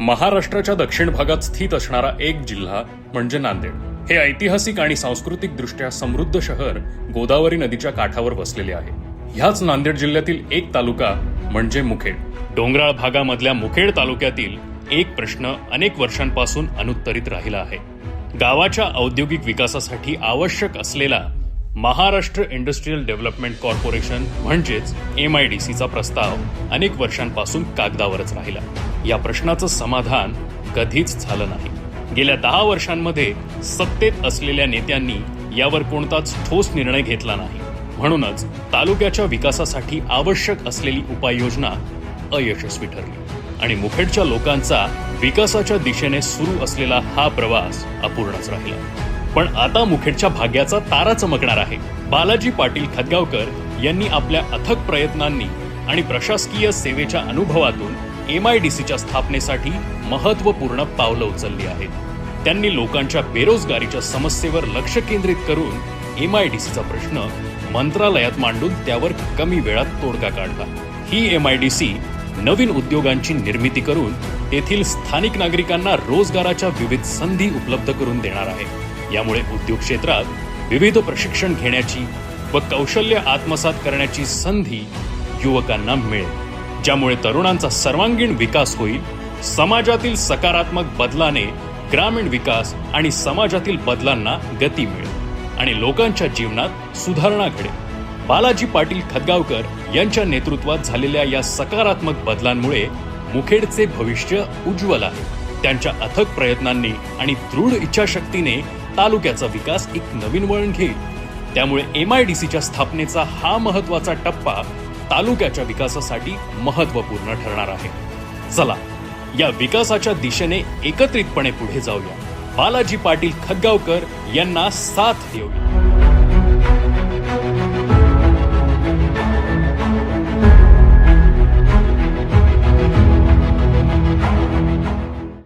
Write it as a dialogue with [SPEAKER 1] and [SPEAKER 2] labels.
[SPEAKER 1] महाराष्ट्राच्या दक्षिण भागात स्थित असणारा एक जिल्हा म्हणजे नांदेड. हे ऐतिहासिक आणि सांस्कृतिक दृष्ट्या समृद्ध शहर गोदावरी नदीच्या काठावर वसलेले आहे. ह्याच नांदेड जिल्ह्यातील एक तालुका म्हणजे मुखेड. डोंगराळ भागामधल्या मुखेड तालुक्यातील एक प्रश्न अनेक वर्षांपासून अनुत्तरित राहिला आहे. गावाच्या औद्योगिक विकासासाठी आवश्यक असलेला महाराष्ट्र इंडस्ट्रीयल डेव्हलपमेंट कॉर्पोरेशन म्हणजेच एम आय डी सीचा प्रस्ताव अनेक वर्षांपासून कागदावरच राहिला. या प्रश्नाचं समाधान कधीच झालं नाही. गेल्या दहा वर्षांमध्ये सत्तेत असलेल्या नेत्यांनी यावर कोणताच ठोस निर्णय घेतला नाही. म्हणूनच तालुक्याच्या विकासासाठी आवश्यक असलेली उपाययोजना अयशस्वी ठरली. आणि मुखेडच्या लोकांचा विकासाच्या दिशेने सुरू असलेला हा प्रवास अपूर्णच राहिला. पण आता मुखेडच्या भाग्याचा तारा चमकणार आहे. बालाजी पाटील खदगावकर यांनी आपल्या अथक प्रयत्नांनी आणि प्रशासकीय सेवेच्या अनुभवातून एम आय डी सीच्या स्थापनेसाठी महत्त्वपूर्ण पावलं उचलली आहेत. त्यांनी लोकांच्या बेरोजगारीच्या समस्येवर लक्ष केंद्रित करून एम आय डी सीचा प्रश्न मंत्रालयात मांडून त्यावर कमी वेळात तोडगा काढला. ही एम आय डी सी नवीन उद्योगांची निर्मिती करून तेथील स्थानिक नागरिकांना रोजगाराच्या विविध संधी उपलब्ध करून देणार आहे. यामुळे उद्योग क्षेत्रात विविध प्रशिक्षण घेण्याची व कौशल्य आत्मसात करण्याची संधी युवकांना मिळेल. ज्यामुळे तरुणांचा सर्वांगीण विकास होईल समाजातील सकारात्मक बदलाने ग्रामीण विकास आणि समाजातील बदलांना गती मिळेल आणि लोकांच्या जीवनात सुधारणा घडेल. बालाजी पाटील खदगावकर यांच्या नेतृत्वात झालेल्या या सकारात्मक बदलांमुळे मुखेडचे भविष्य उज्ज्वल आहे. त्यांच्या अथक प्रयत्नांनी आणि दृढ इच्छाशक्तीने तालुक्याचा विकास एक नवीन वळण घेईल. त्यामुळे एम आय डी सीच्या स्थापनेचा हा महत्त्वाचा टप्पा तालुक्याच्या विकासासाठी महत्त्वपूर्ण ठरणार आहे. चला या विकासाच्या दिशेने एकत्रितपणे पुढे जाऊया. बालाजी पाटील खदगावकर यांना साथ देऊया.